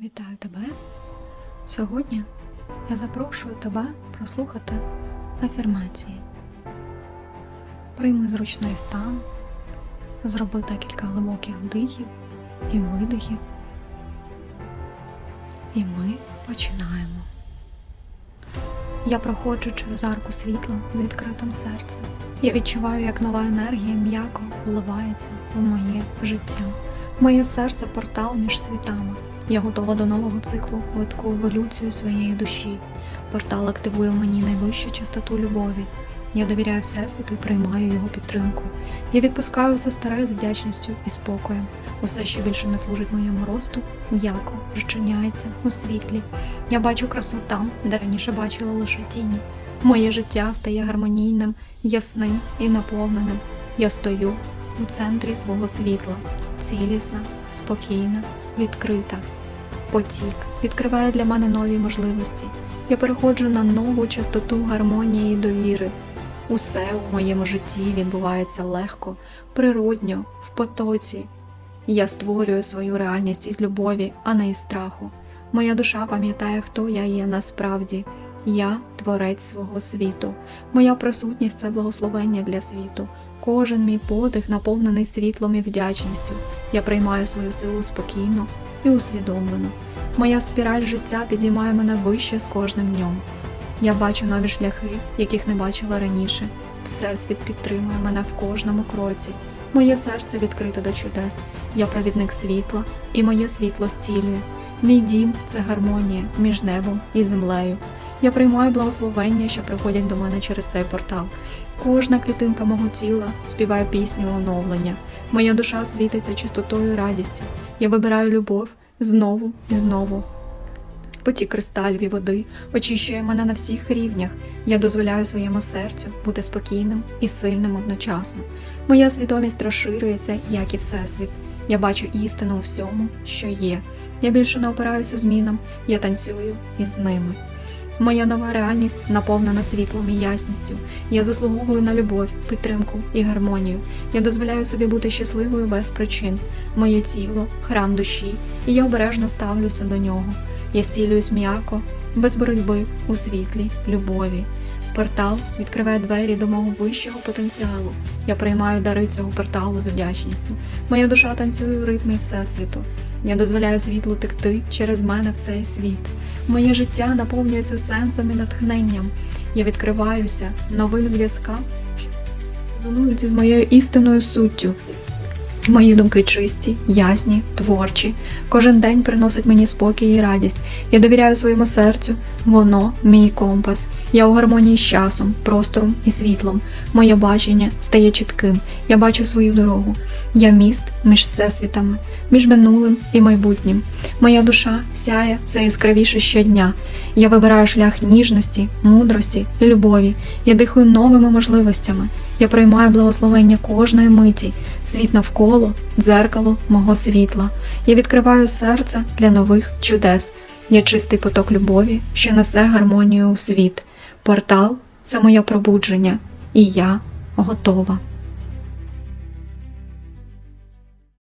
Вітаю тебе! Сьогодні я запрошую тебе прослухати афірмації. Прийми зручний стан, зроби декілька глибоких вдихів і видихів. І ми починаємо. Я проходжу через арку світла з відкритим серцем. Я відчуваю, як нова енергія м'яко вливається в моє життя. Моє серце портал між світами. Я готова до нового циклу, видку еволюцію своєї душі. Портал активує в мені найвищу частоту любові. Я довіряю Всесвіту і приймаю його підтримку. Я відпускаю усе старе з вдячністю і спокоєм. Усе, що більше не служить моєму росту, м'яко розчиняється у світлі. Я бачу красу там, де раніше бачила лише тіні. Моє життя стає гармонійним, ясним і наповненим. Я стою у центрі свого світла, цілісна, спокійна, відкрита. Потік відкриває для мене нові можливості. Я переходжу на нову частоту гармонії і довіри. Усе у моєму житті відбувається легко, природньо, в потоці. Я створюю свою реальність із любові, а не із страху. Моя душа пам'ятає, хто я є насправді. Я творець свого світу. Моя присутність це благословення для світу. Кожен мій подих наповнений світлом і вдячністю. Я приймаю свою силу спокійно і усвідомлено. Моя спіраль життя підіймає мене вище з кожним днем. Я бачу нові шляхи, яких не бачила раніше. Всесвіт підтримує мене в кожному кроці. Моє серце відкрите до чудес. Я провідник світла, і моє світло зцілює. Мій дім це гармонія між небом і землею. Я приймаю благословення, що приходять до мене через цей портал. Кожна клітинка мого тіла співає пісню оновлення. Моя душа світиться чистотою і радістю. Я вибираю любов знову і знову. Потік кристалів і води очищує мене на всіх рівнях. Я дозволяю своєму серцю бути спокійним і сильним одночасно. Моя свідомість розширюється, як і всесвіт. Я бачу істину у всьому, що є. Я більше не опираюся змінам, я танцюю із ними. Моя нова реальність наповнена світлом і ясністю. Я заслуговую на любов, підтримку і гармонію. Я дозволяю собі бути щасливою без причин. Моє тіло храм душі, і я обережно ставлюся до нього. Я зцілююсь м'яко, без боротьби, у світлі, любові. Портал відкриває двері до мого вищого потенціалу. Я приймаю дари цього порталу з вдячністю. Моя душа танцює у ритмі Всесвіту. Я дозволяю світлу текти через мене в цей світ. Моє життя наповнюється сенсом і натхненням. Я відкриваюся новим зв'язкам, що зонують із моєю істинною суттю. Мої думки чисті, ясні, творчі. Кожен день приносить мені спокій і радість. Я довіряю своєму серцю, воно мій компас. Я у гармонії з часом, простором і світлом. Моє бачення стає чітким. Я бачу свою дорогу. Я міст між всесвітами, між минулим і майбутнім. Моя душа сяє все яскравіше щодня. Я вибираю шлях ніжності, мудрості любові. Я дихаю новими можливостями. Я приймаю благословення кожної миті, світ навколо, дзеркало мого світла. Я відкриваю серце для нових чудес. Я чистий поток любові, що несе гармонію у світ. Портал це моє пробудження, і я готова.